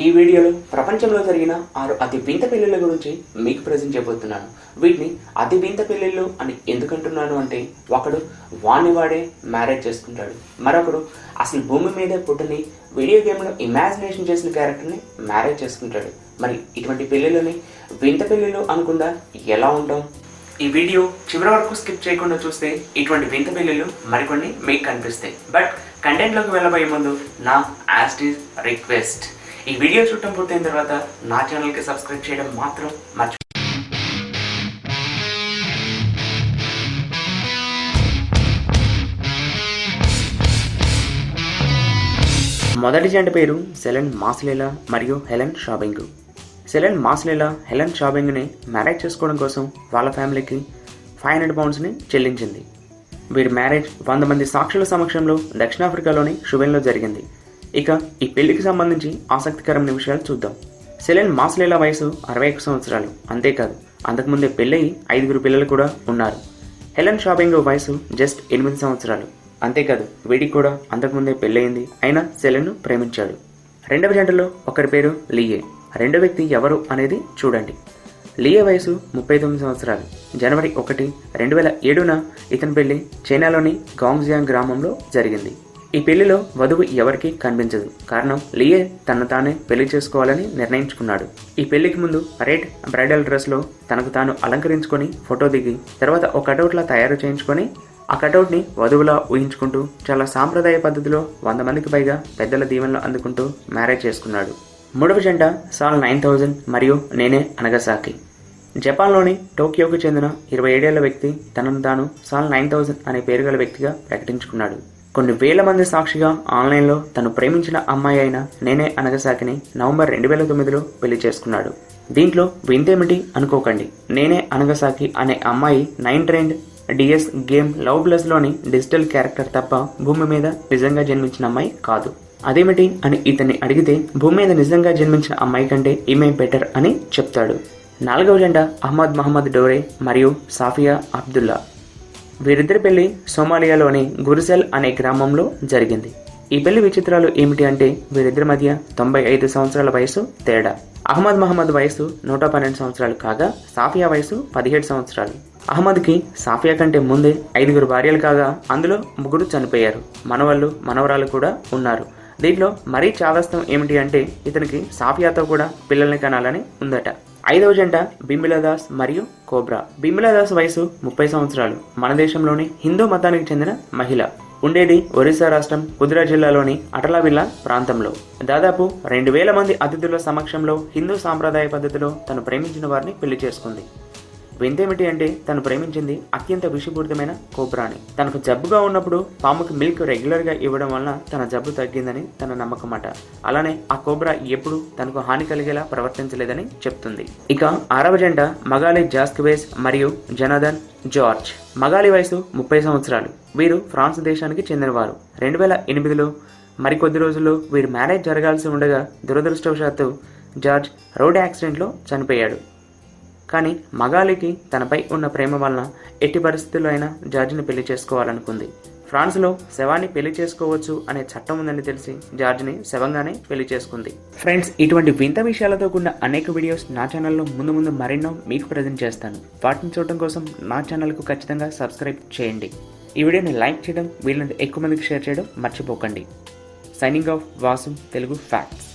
ఈ వీడియోలో ప్రపంచంలో జరిగిన ఆరు అతి వింత పెళ్ళిళ్ళ గురించి మీకు ప్రజెంట్ చేయబోతున్నాను వీటిని అతి వింత పెళ్ళిళ్ళు అని ఎందుకంటున్నాను అంటే ఒకడు వాణ్ణి వాడే మ్యారేజ్ చేసుకుంటాడు. మరొకడు అసలు భూమి మీదే పుట్టని వీడియో గేమ్లో ఇమాజినేషన్ చేసిన క్యారెక్టర్ని మ్యారేజ్ చేసుకుంటాడు. మరి ఇటువంటి పెళ్ళిళ్ళని వింత పెళ్ళిళ్ళు అనుకుండా ఎలా ఉంటాం? ఈ వీడియో చివరి వరకు స్కిప్ చేయకుండా చూస్తే ఇటువంటి వింత పెళ్ళిళ్ళు మరికొన్ని మీకు కనిపిస్తాయి. బట్ కంటెంట్లోకి వెళ్ళబోయే ముందు నా యాస్టీస్ రిక్వెస్ట్. ఈ వీడియో చూడటం పూర్తయిన తర్వాత నా ఛానల్కి సబ్స్క్రైబ్ చేయడం మాత్రం మర్చి మొదటి జంట పేరు సెలెన్ మాస్లేలా మరియు Helen Shabing. Selen Maslela Helen షాబింగ్ని marriage చేసుకోవడం కోసం వాళ్ళ ఫ్యామిలీకి ఫైవ్ హండ్రెడ్ పౌండ్స్ని చెల్లించింది. వీరి మ్యారేజ్ వంద మంది సాక్షుల సమక్షంలో దక్షిణాఫ్రికాలోని షుబెన్లో జరిగింది. ఇక ఈ పెళ్ళికి సంబంధించి ఆసక్తికరమైన విషయాలు చూద్దాం. సెలెన్ మాస్లేలా వయసు అరవై ఒక్క సంవత్సరాలు అంతేకాదు అంతకుముందే పెళ్ళయి ఐదుగురు పిల్లలు కూడా ఉన్నారు. హెలెన్ షాపింగ్ వయసు జస్ట్ ఎనిమిది సంవత్సరాలు అంతేకాదు వీడికి కూడా అంతకుముందే పెళ్ళయింది. అయినా సెలెన్ను ప్రేమించాడు. రెండవ జంటలో ఒకరి పేరు లియే. రెండో వ్యక్తి ఎవరు అనేది చూడండి. లియే వయసు ముప్పై తొమ్మిది సంవత్సరాలు. జనవరి ఒకటి రెండు వేల ఏడున ఇతని పెళ్ళి చైనాలోని గాంగ్జియాంగ్ గ్రామంలో జరిగింది. ఈ పెళ్ళిలో వధువు ఎవరికీ కనిపించదు. కారణం లియే తను తానే పెళ్ళి చేసుకోవాలని నిర్ణయించుకున్నాడు. ఈ పెళ్ళికి ముందు రెడ్ బ్రైడల్ డ్రెస్లో తనకు తాను అలంకరించుకొని ఫోటో దిగి తర్వాత ఒక కటౌట్లా తయారు చేయించుకొని ఆ కటౌట్ని వధువులా ఊహించుకుంటూ చాలా సాంప్రదాయ పద్ధతిలో వంద మందికి పైగా పెద్దల దీవెనలు అందుకుంటూ మ్యారేజ్ చేసుకున్నాడు. మూడవ జంట సాల్ నైన్ థౌజండ్ మరియు నేనే అనగసాకి. జపాన్లోని టోక్యోకు చెందిన ఇరవై ఏడేళ్ళ వ్యక్తి తనను తాను సాల్ నైన్ థౌజండ్ అనే పేరు గల వ్యక్తిగా ప్రకటించుకున్నాడు. కొన్ని వేల మంది సాక్షిగా ఆన్లైన్లో తను ప్రేమించిన అమ్మాయి అయిన నేనే అనగసాకిని నవంబర్ రెండు వేల తొమ్మిదిలో పెళ్ళి చేసుకున్నాడు. దీంట్లో వింతేమిటి అనుకోకండి. నేనే అనగసాకి అనే అమ్మాయి Nintendo DS game love ప్లస్లోని డిజిటల్ క్యారెక్టర్ తప్ప భూమి మీద నిజంగా జన్మించిన అమ్మాయి కాదు. అదేమిటి అని ఇతన్ని అడిగితే భూమి మీద నిజంగా జన్మించిన అమ్మాయి కంటే ఈమె బెటర్ అని చెప్తాడు. నాలుగవ జెండా అహ్మద్ మహమ్మద్ డోరే మరియు సాఫియా అబ్దుల్లా. వీరిద్దరి పెళ్ళి సోమాలియాలోని గురుసెల్ అనే గ్రామంలో జరిగింది. ఈ పెళ్ళి విచిత్రాలు ఏమిటి అంటే వీరిద్దరి మధ్య తొంభై ఐదు సంవత్సరాల వయసు తేడా. అహ్మద్ మహమ్మద్ వయసు నూట పన్నెండు సంవత్సరాలు కాగా సాఫియా వయసు పదిహేడు సంవత్సరాలు. అహ్మద్కి సాఫియా కంటే ముందే ఐదుగురు భార్యలు కాగా అందులో ముగ్గురు చనిపోయారు. మనవళ్ళు మనవరాలు కూడా ఉన్నారు. దీంట్లో మరీ చాదస్తం ఏమిటి అంటే ఇతనికి సాఫియాతో కూడా పిల్లల్ని కనాలని ఉందట. ఐదవ జంట బింబిలాదాస్ మరియు కోబ్రా. బింబిలాదాస్ వయసు ముప్పై సంవత్సరాలు. మన దేశంలోని హిందూ మతానికి చెందిన మహిళ. ఉండేది ఒరిస్సా రాష్ట్రం కుదిరా జిల్లాలోని అటలావిల్లా ప్రాంతంలో. దాదాపు రెండు వేల మంది అతిథుల సమక్షంలో హిందూ సాంప్రదాయ పద్ధతిలో తను ప్రేమించిన వారిని పెళ్ళి చేసుకుంది. వింతేమిటి అంటే తను ప్రేమించింది అత్యంత విషపూరితమైన కోబ్రాని తనకు జబ్బుగా ఉన్నప్పుడు పాముకి మిల్క్ రెగ్యులర్గా ఇవ్వడం వలన తన జబ్బు తగ్గిందని తన నమ్మకమట. అలానే ఆ కోబ్రా ఎప్పుడు తనకు హాని కలిగేలా ప్రవర్తించలేదని చెప్తుంది. ఇక ఆరవ జంట మగాలి జాస్క్వేస్ మరియు జనదన్ జార్జ్. మగాలి వయసు ముప్పై సంవత్సరాలు. వీరు ఫ్రాన్స్ దేశానికి చెందినవారు. రెండు వేల ఎనిమిదిలో మరికొద్ది రోజుల్లో వీరి మ్యారేజ్ జరగాల్సి ఉండగా దురదృష్టవశాత్తు జార్జ్ రోడ్ యాక్సిడెంట్లో చనిపోయాడు. కానీ మగాలికి తనపై ఉన్న ప్రేమ వలన ఎట్టి పరిస్థితుల్లో అయినా జార్జిని పెళ్ళి చేసుకోవాలనుకుంది. ఫ్రాన్స్లో శవాన్ని పెళ్ళి చేసుకోవచ్చు అనే చట్టం ఉందని తెలిసి జార్జిని శవంగానే పెళ్ళి చేసుకుంది. ఫ్రెండ్స్ ఇటువంటి వింత విషయాలతో కూడిన అనేక వీడియోస్ నా ఛానల్లో ముందు ముందు మరెన్నో మీకు ప్రజెంట్ చేస్తాను. వాటిని చూడటం కోసం నా ఛానల్కు ఖచ్చితంగా సబ్స్క్రైబ్ చేయండి. ఈ వీడియోని లైక్ చేయడం వీళ్ళని ఎక్కువ మందికి షేర్ చేయడం మర్చిపోకండి. Signing off Vasu Telugu facts.